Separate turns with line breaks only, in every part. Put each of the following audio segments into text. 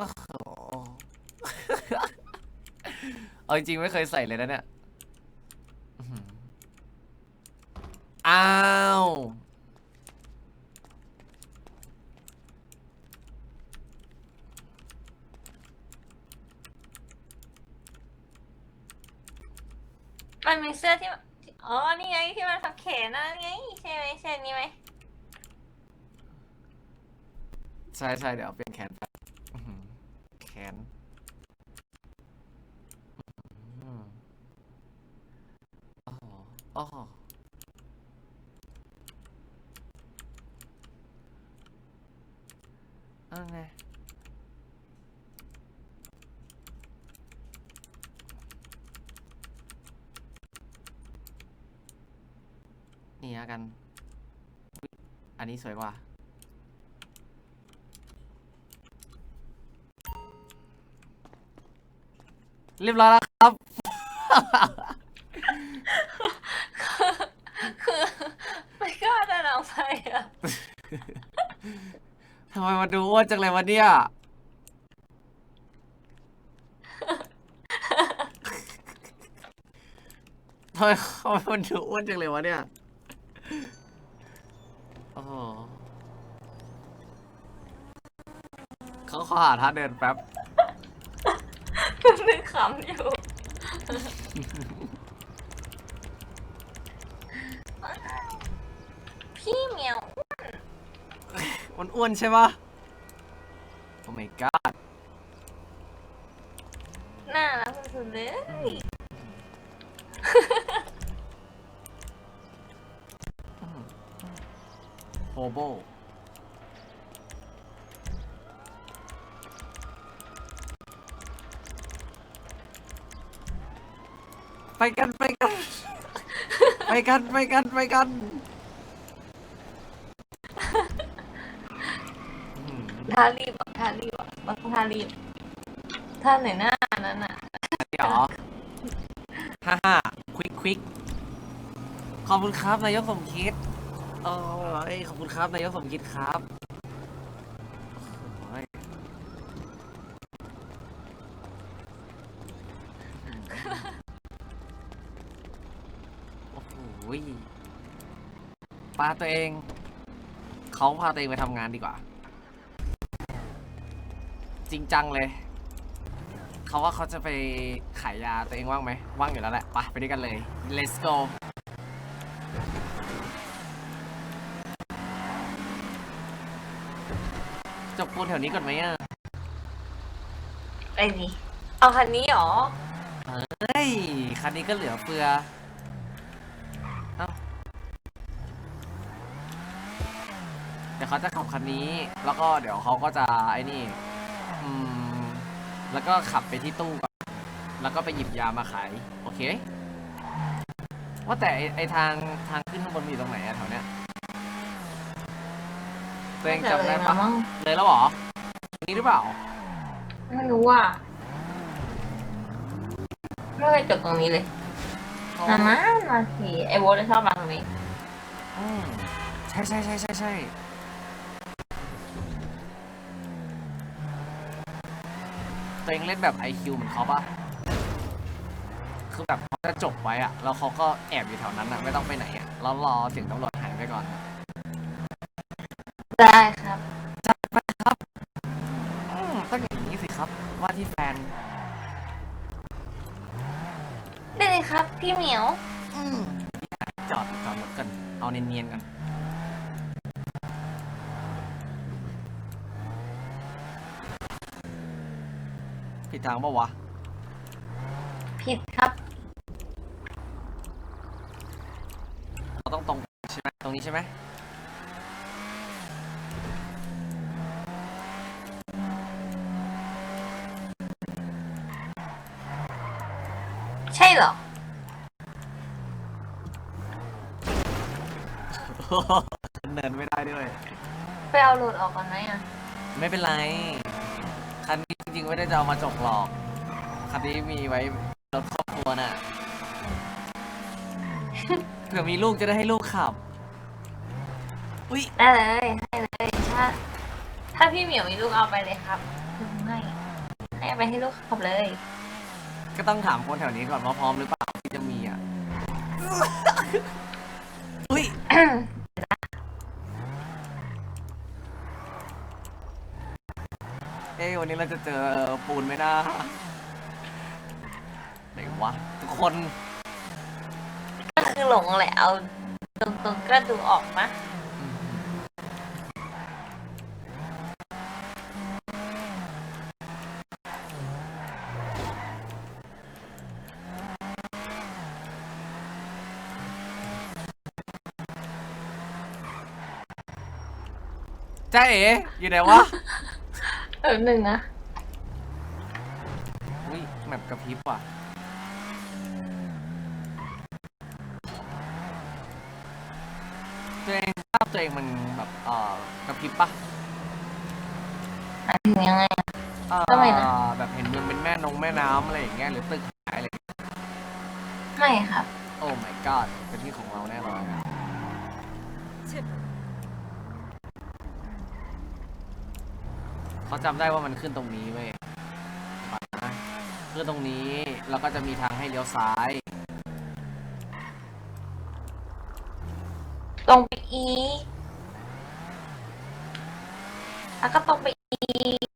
โอ้โห เอาจริงๆไม่เคยใส่เลยนะเนี่ยอื้อหืออ้าว
มันมีเสื้อที่มันอ๋อ นี่ไงที่มันทับแขนนะไงใช่ไหมใช่นี้ไหม
ใช่ใช่เดี๋ยวเปลี่ยนแขนแป๊บอื้อหือแขนอื้อหือโอ้โหโอ้โหเอาไง นี่แล้วกันอุ๊ยอันนี้สวยกว่า เรียบร้อยแล้วครับ
คือไม่กล้าเดินออกไปอะ
ทำไมมาดูอ้วนจังเลยวะเนี่ย ทำไมเขามันดูอ้วนจังเลยวะเนี่ย โอ้โหเขาขอหาท่าเดินแป๊บ
นึกขำอยู่ พี่เหมียว
มันอ้วนใช่ปะโอ้ my god
น่ารักสุดๆเลย
โฮโบ ไปกันไปกัน ไปกันไปกันไปกันอืม
ท่ารีบอะท่ารีบอะมันต้องท่ารีบท่าไหนหน้านั้นอะ
เดี๋ยวฮ่าฮ่าควิกควิกขอบคุณครับนายกสมคิดโอ้ยขอบคุณครับนายกสมคิดครับ ตัวเอง เขาพาตัวเองไปทำงานดีกว่า จริงจังเลย เขาว่าเขาจะไปขายยาตัวเองว่างไหมว่างอยู่แล้วแหละไปไปด้วยกันเลย let's go จบปูนแถวนี้ก่อนไหมอะ
ไปดิเอาคันนี้เหรอ
เฮ้ย คันนี้ก็เหลือเฟือ เอ้า เดี๋ยวเขาจะขับคันนี้ แล้วก็เดี๋ยวเขาก็จะไอ้นี่อืมแล้วก็ขับไปที่ตู้ก่อนแล้วก็ไปหยิบยามาขาย โอเค ว่าแต่ไอ้ไอทางทางขึ้นข้างบนมีอยู่ตรงไหนอะแถวเนี้ยตัวเองจำได้ปะ
มั้ง
เลยแล้วเหรอตรงนี้หรือเปล่า
ไม่รู้ว่าไม่เคยจบตรงนี้เลยนามานาทีไอโวจะชอบมาตรงนี้
อืมใช่ใช่ใช่ใช่ใช่ ตัวเองเล่นแบบ IQ เหมือนเขาปะคือแบบเขาจะจบไว้อะแล้วเขาก็แอบอยู่แถวนั้นอะไม่ต้องไปไหนอะแล้วรอเสียงตำรวจหายไปก่อน
ได้ครับ
อืมต้องอย่างนี้สิครับ ว่าที่แฟน
ได้เลยครับ พี่เหมียว
อืมจอดจอดรถกันเอาเนียนๆกัน ดทางปะวะ
ผิดครับ
เราต้องตรงใช่ไหมตรงนี้ใช่ไหม
ใช่เหรอ
เดินไม่ได้ด้วย
ไปเอาโหลดออกก่อนไหมอะ
ไม่เป็นไร คันนี้จริงๆไม่ได้จะเอามาจกหรอก คันนี้มีไว้รถครอบครัวน่ะ เผื่อมีลูกจะได้ให้ลูกขับ อุ้ย
ได้เลยให้เลยถ้าถ้าพี่เหมียวมีลูกเอาไปเลยครับคือให้ไปให้ลูกขับเลย
ก็ต้องถามคนแถวนี้ก่อนว่าพร้อมหรือเปล่าที่จะมีอะ อุ้ย เอ้ย วันนี้เราจะเจอปูนไหมนะไหนวะทุกคน
ก็คือหลงแหละเอาตรงๆก็ดูออกนะ
จ้าเอ๋อยู่ไหนวะ
เออหนึ่งนะ
อุ้ยแมปกระพริบว่ะตัวเองภาพตัวเองมันแบบเอ่อกระพริบปะ
หมายถึงยังไงอะ
เอ่อ
ทำไมนะ
แบบเห็นเมืองเป็นแม่นงแม่น้ำอะไรอย่างเงี้ยหรือตึกหายอะไร
ไม่ครับ
โอ้ my god เป็นที่ของเราแน่นอนอะ เขาจำได้ว่ามันขึ้นตรงนี้เว้ยขึ้นตรงนี้แล้วก็จะมีทางให้เลี้ยวซ้าย
ตรงไปอีกแล้วก็ตรงไปอีก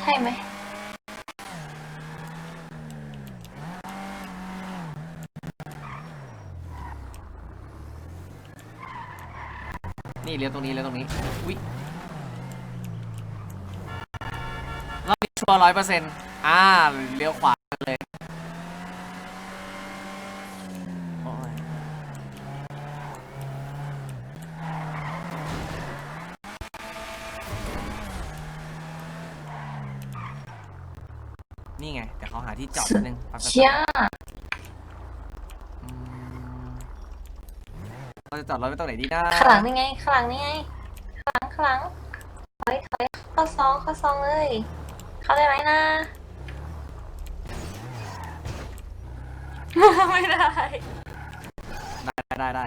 ใช่ไหม
นี่ เลี้ยวตรงนี้เลี้ยวตรงนี้อุ้ยรอบนี้ชัวร์ร้อยเปอร์เซ็นต์อ่าเลี้ยวขวาเลยนี่ไงแต่เขาหาที่จอดนิดนึงแป๊บๆ
เชี่ย
เราจะจอดรถไว้ตรงไหนดีนะ
ข้างหลังนี่ไงข้างหลังนี่ไงข้างหลังข้างหลังถอยถอยเข้าซองเข้าซองเลย เข้าได้ไหมนะ ไม่ได้
ได้ได้ได้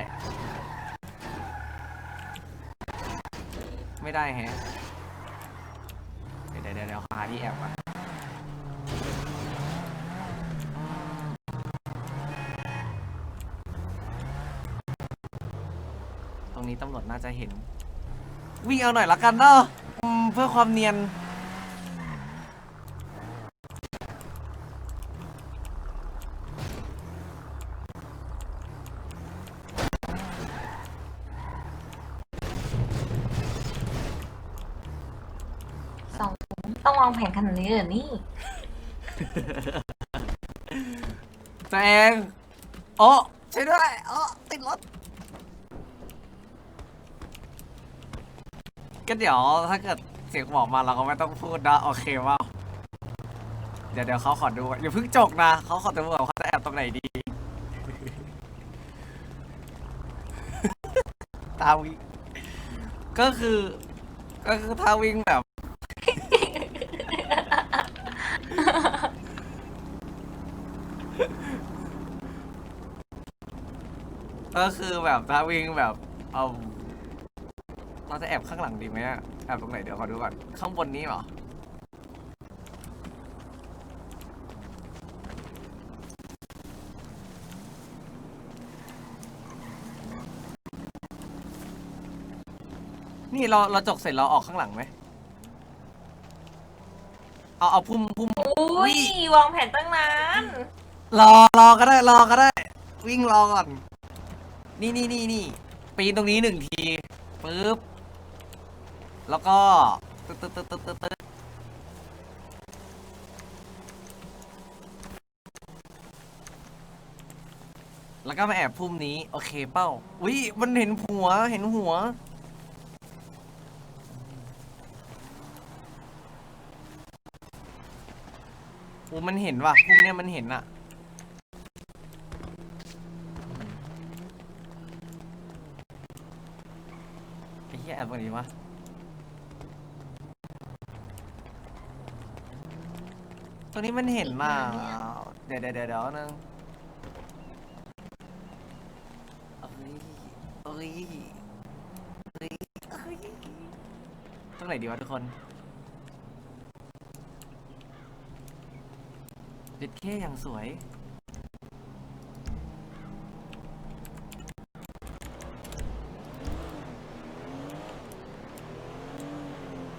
ไม่ได้แฮะ เดี๋ยวเดี๋ยวเดี๋ยวหาที่แอบก่อนอืมต รงนี้ตำรวจน่าจะเห็น วิ่งเอาหน่อยละกันเนาะอืมเพื่อความเนียน
สองถุงต้องวางแผนขนาดนี้เหรอนี่
แจงโอ้ช่วยด้วยโอ้ติดรถ ก็เดี๋ยวถ้าเกิดเสียงบอกมาเราก็ไม่ต้องพูดนะโอเคว่าเดี๋ยวเดี๋ยวเขาขอดูก่อนอย่าเพิ่งจกนะเขาขอดูก่อนว่าเขาจะแอบตรงไหนดี ตาวิ่งก็คือ ก็คือถ้าวิ่งแบบ ก็คือแบบถ้าวิ่งแบบเอาเรา จะแอบข้างหลังดีไหมอะแอบตรงไหนเดี๋ยวขอดูก่อน ข้างบนนี้เหรอ นี่เราเราจกเสร็จเราออกข้างหลังไหม เอาเอาพุ่มพุ่ม
อุ้ย วางแผนตั้งนาน
รอรอก็ได้รอก็ได้ วิ่งรอก่อน นี่นี่นี่นี่ปีนตรงนี้หนึ่งทีปึ๊บ แล้วก็ตึ๊ดตึ๊ดตึ๊ดตึ๊ดตึ๊ดตึ๊ดแล้วก็มาแอบพุ่มนี้ โอเคเป้าอุ้ยมันเห็นหัวเห็นหัว โอ้มันเห็นว่ะพุ่มเนี้ยมันเห็นอะไอ้เหี้ยแอบตรงนี้วะ รงนี้มันเห็นมาเดี๋ยวเดี๋ยวเดี๋ยวเดี๋ยวนึงเอ้ยเอ้ยเอ้ยเอ้ตรงไหนดีวะทุกคนเด็ดแค่อย่างสวย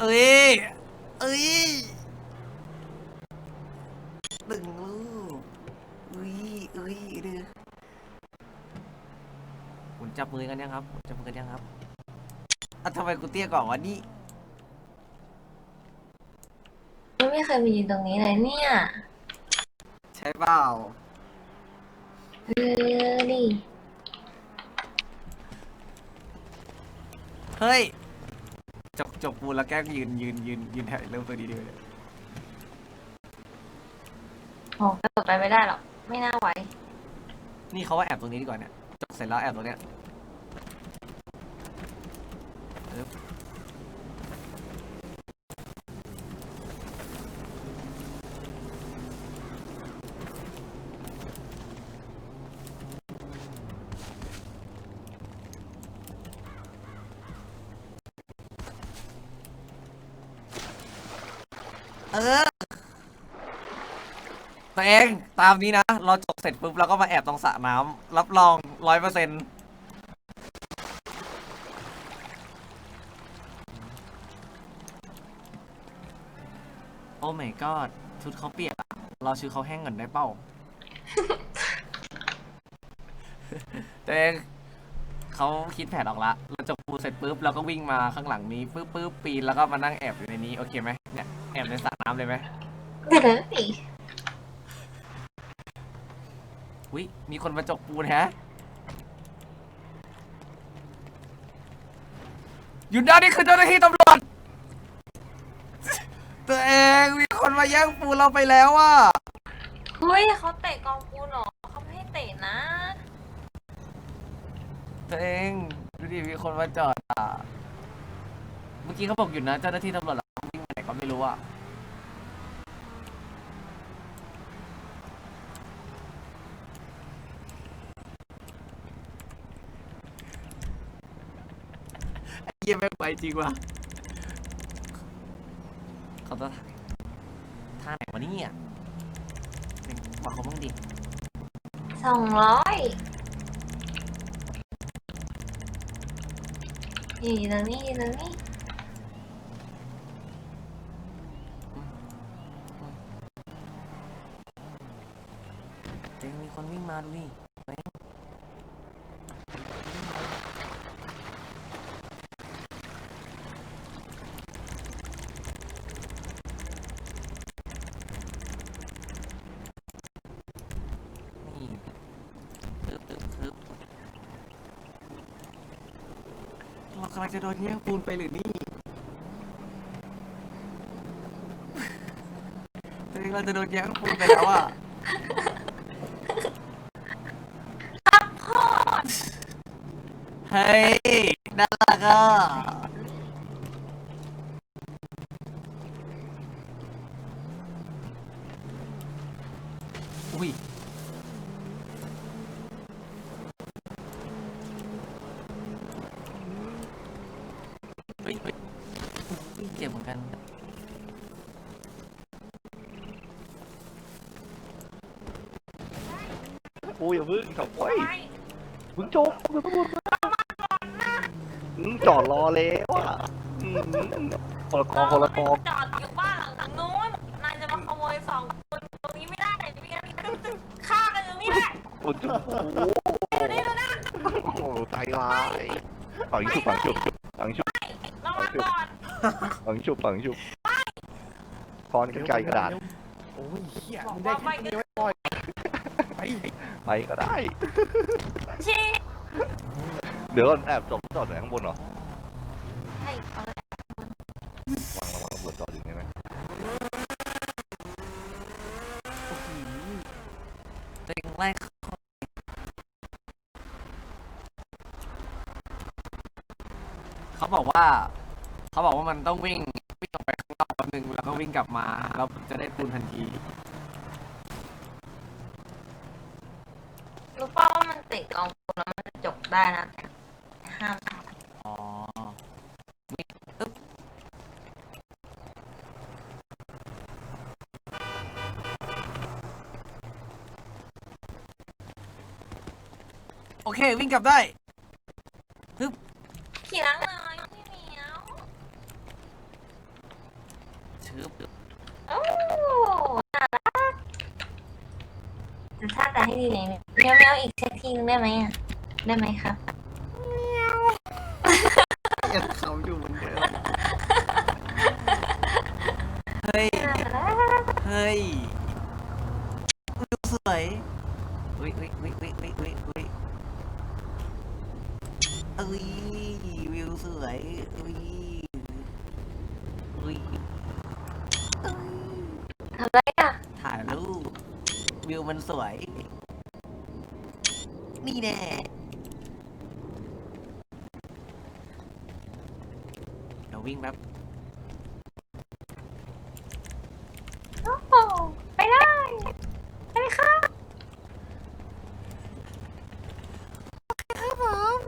เอ้ย เอ้ยหนึ่งลูกอุ้ยอุ้ยดือคุณจับมือกันยังครับคุณจับมือกันยังครับอะทำ ไมกูเตี้ยกว่าวะนี่
ยังไม่เคยมายืนตรงนี้เลยเนี่ย
ใช่เปล่า
เออดิ
เฮ้ยจบจบปูนแล้วแกล้งยืนยืนยืนยืนถ่ายเริ่มตัวดีดีเลย
โหกระโดดไปไม่ได้หรอก ไม่น่าไหว
นี่เขาว่าแอบตรงนี้ดีกว่าเนี่ยจบเสร็จแล้วแอบตรงเนี้ย ออตัวเองตามนี้นะ เราจบเสร็จปุ๊บเราก็มาแอบตรงสระน้ำรับรองร้อยเปอร์เซ็นต์โอ้ my god ชุดเขาเปียกอะรอชุดเขาแห้งก่อนได้เป้า ตัวเองเขาคิดแผนออกละ เราจบปูเสร็จปุ๊บเราก็วิ่งมาข้างหลังนี้ปุ๊บปุ๊บปีนแล้วก็มานั่งแอบอยู่ในนี้ โอเคไหมเนี่ยแอบในสระน้ำเลยไหม
เดี๋ยวนะสิ
วิมีคนมาจกปูนแฮะหยุดได้นี่คือเจ้าหน้าที่ตำรวจ ตัวเองมีคนมาแย่งปูนเราไปแล้วอะ
เฮ้ยเขาเตะกองปูนเหรอเขาไม่ให้เตะนะ
ตัวเองดูดิมีคนมาจอดอะ เมื่อกี้เขาบอกอยู่นะเจ้าหน้าที่ตำรวจเราวิ่ง ไม่รู้อะไอ้เยี่ยแม่งไปจริงว่ะเขาจะท่าไหนวะเนี่ยเป็นบอกเขาบ้างดิ
สองร้อยนี่ตรงนี้ตรงนี้
เจ๊มี คนวิ่งมาดูดิเรากำลังจะโดนแย่งปูนไปหรือนี่เจ๊เราจะโดนแย่งปูนไปแล้วอะ เฮ้ยน่ารักอะอุ้ยเฮ้ยเฮ้ยเจ็บเหมือนกัน
กูอย่าพึ่งจบเว้ยมึงจบมึงต้องมึง จอดรอแล้วอะอืมคนละกองคนละกอง
จอดอยู่บ้านหลังทางนู้นนายจะมาขโมยสองคนตรงนี้ไม่ได้ไม่งั้นมันจะฆ่ากันตรงนี้แหละ
โอ้โหโอ้โหตายร้ายฝังชุบฝังชุบฝังชุบ
ระวังก่อน
ฝังชุบฝังชุบคอนกันไกลกระดาษ
โอ้ยเฮีย
บอก
มึงได้
ว่า
แค่
ไป
นี้
กัน
ไว้ก่อนไป
ไปก็ได้
ชี้
เดี๋ยวก่อนแอบจบจอดไหนข้างบนเหรอ
เขา
บอกว่า เขาบอกว่ามันต้องวิ่งวิ่งออกไปข้างนอกแป๊บนึงแล้วก็วิ่งกลับมาแล้วจะได้ปูนทันที
รู้ป่าว่ามันติดกองปูนแล้วมันจะจบได้นะแต่ห้ามทอ๋
อ๋อโอเค วิ่งกลับได้
ท่าตาให้ดีเลยเมียวเมียวอีกสักทีนึงได้ไหมอะ ได้ไหมครับ
ยังเขาอยู่เหมือนเดิม เฮ้ย
น่ารัก
เฮ้ยวิวสวยวิวิวิวิวิวิวิเอ้ยวิวสวยวิวิเอ้ย
ทำไรอะ
ถ่ายรูปวิวมันสวย แน่เดี๋ยววิ่งแป๊บ
โอ้โหไปได้ไปเลยครับครับผม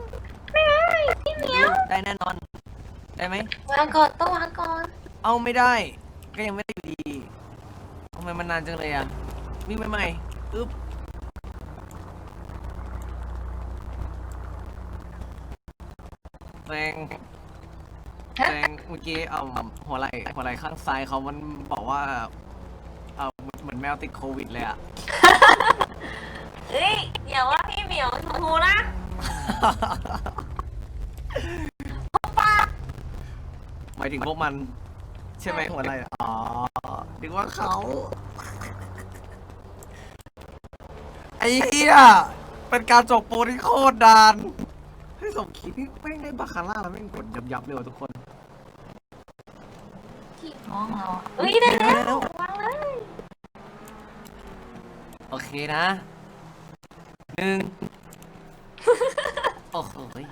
ไม่ได้พี่เหมียว
ได้แน่นอน ได้ไหม
วางก่อนต้องวางก่อน
เอาไม่ได้ ก็ยังไม่ได้อยู่ดีทำไมมันนานจังเลยอะ วิ่งไปใหม่อึ๊บแรงแรงเมื่อกี้เอาหัวไหล่หัวไหล่ข้างซ้ายเขามันบอกว่าเอาเหมือนแมวติดโควิดเลยอะ
เอ้ยอย่าว่าพี่เหมียวชมพูนะ
หมายถึงพวกมัน ใช่ไหมหัวไหล่อ๋อนึกว่าเขาไอ้เหี้ยเป็นการจบโปรที่โคตรดานให้สมคิดนี่แม่งได้บาคาร่าแล้วแม่งกดยับยับๆเลยว่ะทุกคน
ที่ท้องเราอะเอ้ยได้แล้ววางเลย
โอเคนะหนึ่งโอ้โหย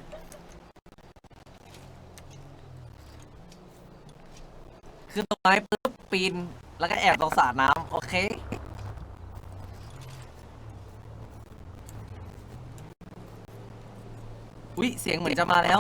ขึ้นต้นไม้ปุ๊บปีน แล้วก็แอบตรงสระน้ำโอเค อุ้ยเสียงเหมือนจะมาแล้ว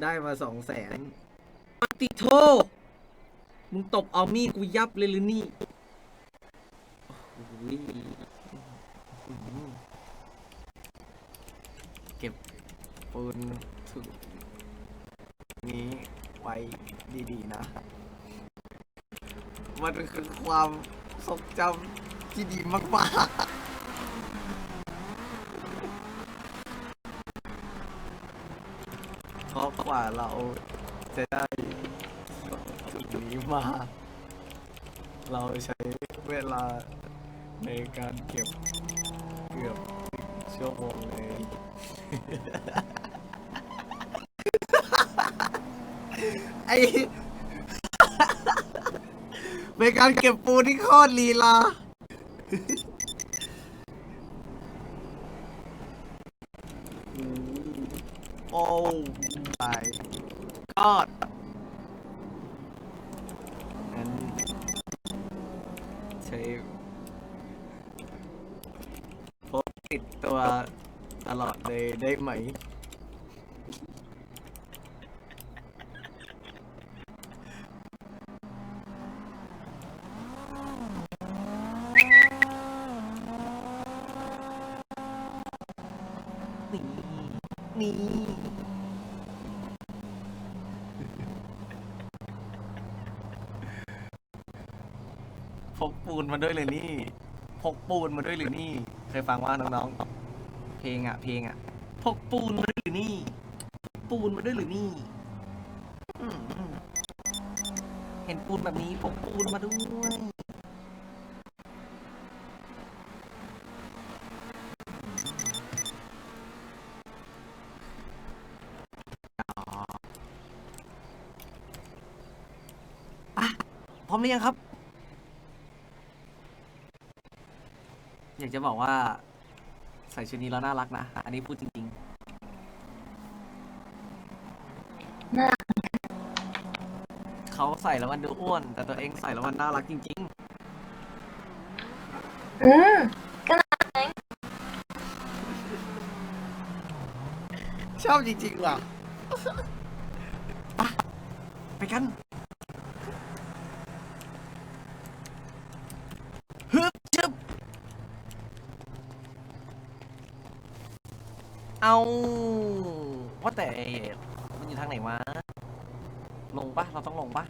ได้มาสองแสนปฏิโทมึงตบเอามีดกูยับเลยหรือนี่โอ้โหเก็บปืนถึงนี้ไว้ดีๆนะ มันคือความทรงจำที่ดีมากๆ เพราะก ว่าเราจะได้จุดนี้มา เราใช้เวลาในการเก็บเกือบชั่วโมงเลย ไอเป็นการเก็บปูที่โคตรลีลา โอ้ my god งั้นใช้ ติดตัวตลอดเลยได้ไห มนี่นี่พกปูนมาด้วยเลยนี่ พกปูนมาด้วยหรือนี่ เคยฟังว่าน้องๆ เพลงอะ เพลงอะ พกปูนมาด้วยหรือนี่ ปูนมาด้วยหรือนี่อืมอืมเห็นปูนแบบนี้พกปูนมาด้วยอะพร้อมหรือยังครับ อยากจะบอกว่า ใส่ชุดนี้แล้วน่ารักนะ อันนี้พูดจริง
น่ารัก
ๆ เขาใส่แล้วมันดูอ้วน แต่ตัวเองใส่แล้วมันน่ารักจริง
อืมก็น่ารักไง
ๆชอบจริงๆว่ะอะไปกันฮึบชึบเอา ว่าแต่มันอยู่ทางไหนวะ ลงปะเราต้องลงปะ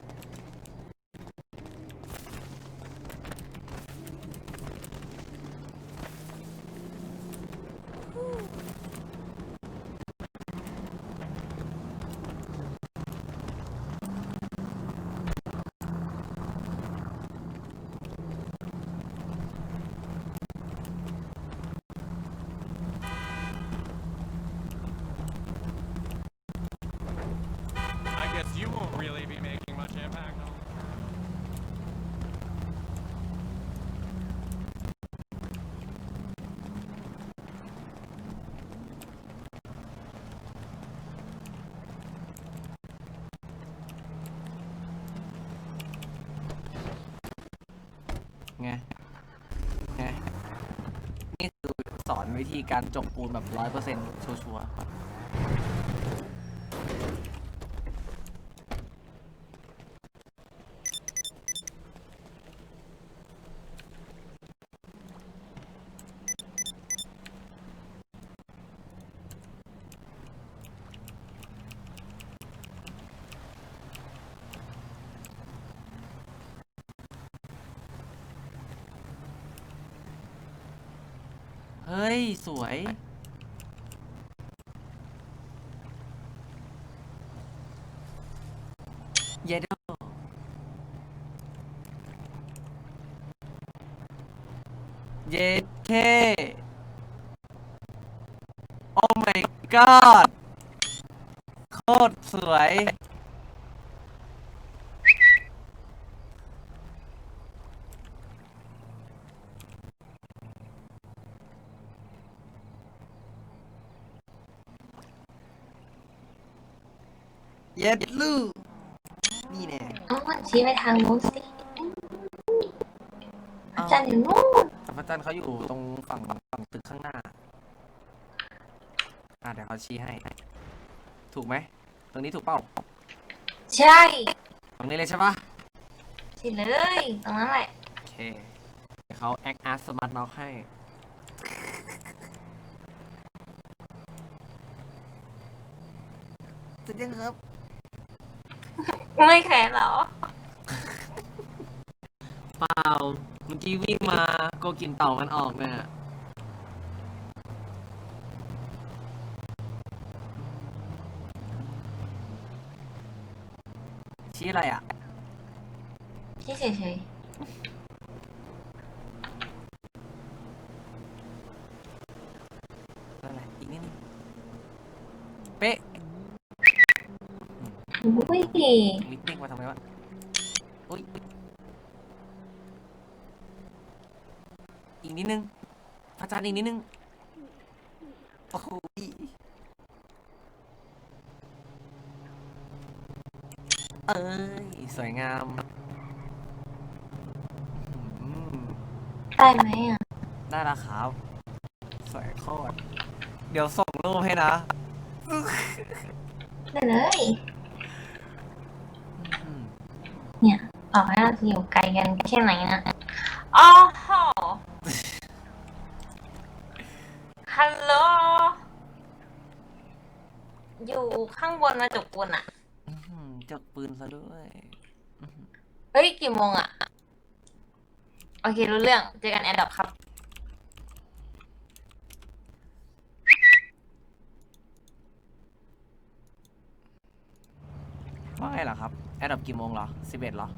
ไงไงนี่คือสอนวิธีการจกปูนแบบร้อยเปอร์เซ็นต์ชัวร์ๆ ฮ้ย สวย เยดโดเยดเคโอ้ my god โคตรสวย เย็ดลูกนี่แน่
เอาวันชี้ไป ทางนู้นสิ
เอ้า
อาจารย์อยู่นู้น
พระจันทร์เขาอยู่ตรงฝั่งฝั่งตึกข้างหน้า อ่าเดี๋ยวเขาชี้ให้ ถูกไหม ตรงนี้ถูกเป้า
ใช่
ตรงนี้เลยใช่ปะ
สิเลยตรงนั้นแหละ
โอเค เดี๋ยวเขาแอคอาร์ตสมาร์ทน็อกให้เสร็จยังครับ
ไม่แขนเหรอ
เปล่าเมื่อกี้วิ่งมาโกกินเต่ามันออกเนี่ยชี้อะไรอะ
ที่เฉย
นั่นแหละอีกนิดนึงเป๊ะ
ๆอุ้ย
ลิปเด้งมาทำไมวะอุ้ย อีกนิดนึงอาจารย์อีกนิดนึง โอ้โหเอ้ย สวยงามอืม
ได้ไหมอะ
ได้แล้วครับ สวยโคตร เดี๋ยวส่งรูปให้นะ
ได้เลย
อืม
เนี่ยต่อให้เราจะอยู่ไกลกันแค่ไหนนะอ๋อโห ฮัลโหล อยู่ข้างบนมาจกปูนอะ
อื้อหือจกปืนซะด้วย
เฮ้ย กี่โมงอะโอเค รู้เรื่อง เจอกันแอนดอกครับ
ว่าไงล่ะครับ แอดดับกี่โมงเหรอสิบเอ็ดเหรอ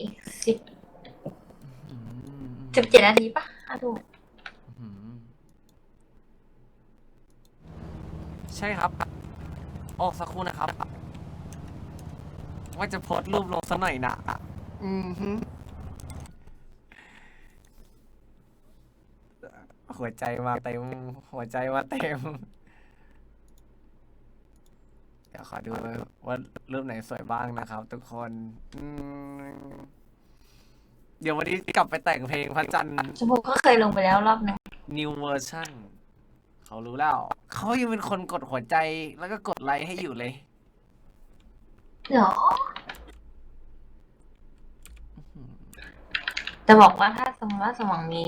อีกสิบ
อืม
สิบเจ็ดนาทีปะอะถูก
อืม ใช่ครับ ออกสักครู่นะครับ ว่าจะโพสต์รูปลงสักหน่อยนะอืมฮึหัวใจมาเต็ม หัวใจมาเต็ม เดี๋ยวขอดูว่ารูปไหนสวยบ้างนะครับ ทุกคนอืมเดี๋ยววันนี้กลับไปแต่งเพลงพระจันทร์
ชมพูก็เคยลงไปแล้วรอบหนึง
New Version เขารู้แล้ว เขายังเป็นคนกดหัวใจแล้วก็กดไลค์ให้อยู่เลย
เดี๋ยวจะบอกว่าถ้าสมมติว่าสมองมี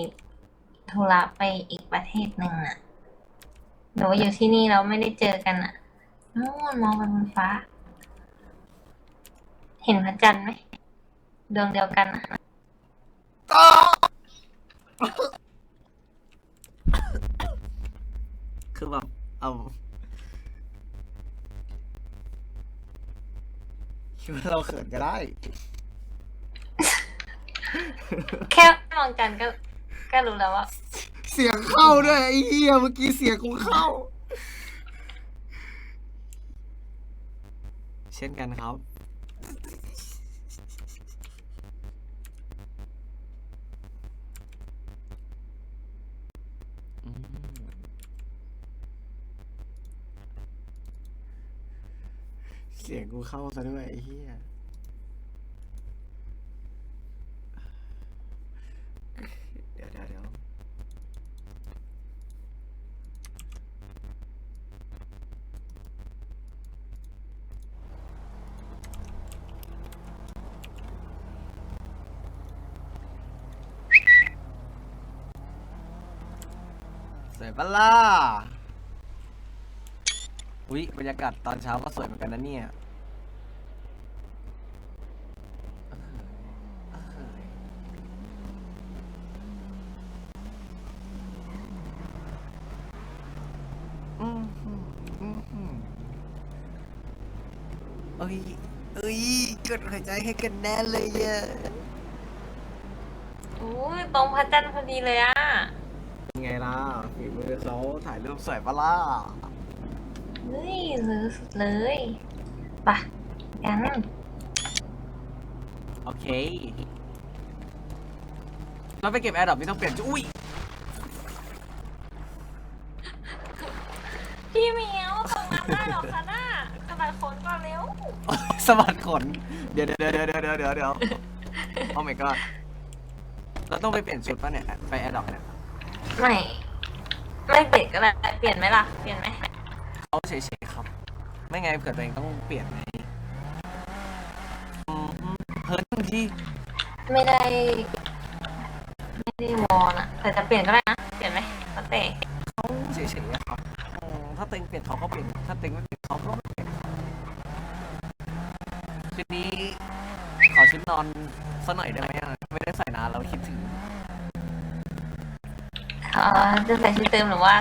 ธุระไปอีกประเทศหนึ่งอะหรือว่าอยู่ที่นี่เราไม่ได้เจอกันอะนู่นมองไปบนฟ้า เห็นพระจันทร์ไหมดวงเดียวกันอะ
คือแบบเอาคิดว่าเราเขินก็ได้
แค่มองกันก็ ก็รู้แล้วว่า
เสียงเข้าด้วยไอ้เหี้ยเมื่อกี้เสียงกูเข้า เช่นกันครับ อืมเสียง กูเข้าซะด้วยไอ้เหี้ยเดี๋ยวเดี๋ยวเดี๋ยวสวยปะล่ะอุ๊ยบรรยากาศตอนเช้าก็สวยเหมือนกันนะเนี่ยเออเออ อืมอืมอืมอืมเอ้ยเอ้ย กดหัวใจให้กันแน่เลยอะ
อู้ยตรงพระจันทร์พอดีเลยอะ
เป็นไงล่ะฝีมือเขาถ่ายรูปสวยปะล่ะ
เฮ้ยเลยสุดเลยไปะกัน
โอเค เราไปเก็บแอร์ดรอปนี่ต้องเปลี่ยนชุดอุ้ย
พี่เหมียวตรงนั้นได้หรอคะน่าส บายคนก่อนเร็ว
สะบัดขน เดี๋ยวเดี๋ยวเดี๋ยวเดี๋ยวเดี๋ยวเดี๋ยวเดี๋ยวโอ้ my god เราต้องไปเปลี่ยนชุดป่ะเนี่ย ไปแอร์ดรอปเนี่ย
ไม่ไม่เปลี่ยนก็ได้เปลี่ยนไหมล่ะเปลี่ยนไหม
เขาเฉยๆครับ ไม่ไงเผื่อตัวเองต้องเปลี่ยนไงอืมเฮิร์ตบางที
ไม่ได้ ไม่ได้วอนอะแต่จะเปลี่ยนก็ได้นะเปลี่ยนไหมแล้วแต่
เขาเฉยๆอะครับอืมถ้าเต็งเปลี่ยนเขาก็เปลี่ยน ถ้าเต็งไม่เปลี่ยนเขาก็ไม่เปลี่ยนคืนนี้ข อนสักหน่อยได้ไหมอะไม่ได้ใส่นานแล้วคิดถึง
อ๋อจะใส่ชุดเติมหรือว่า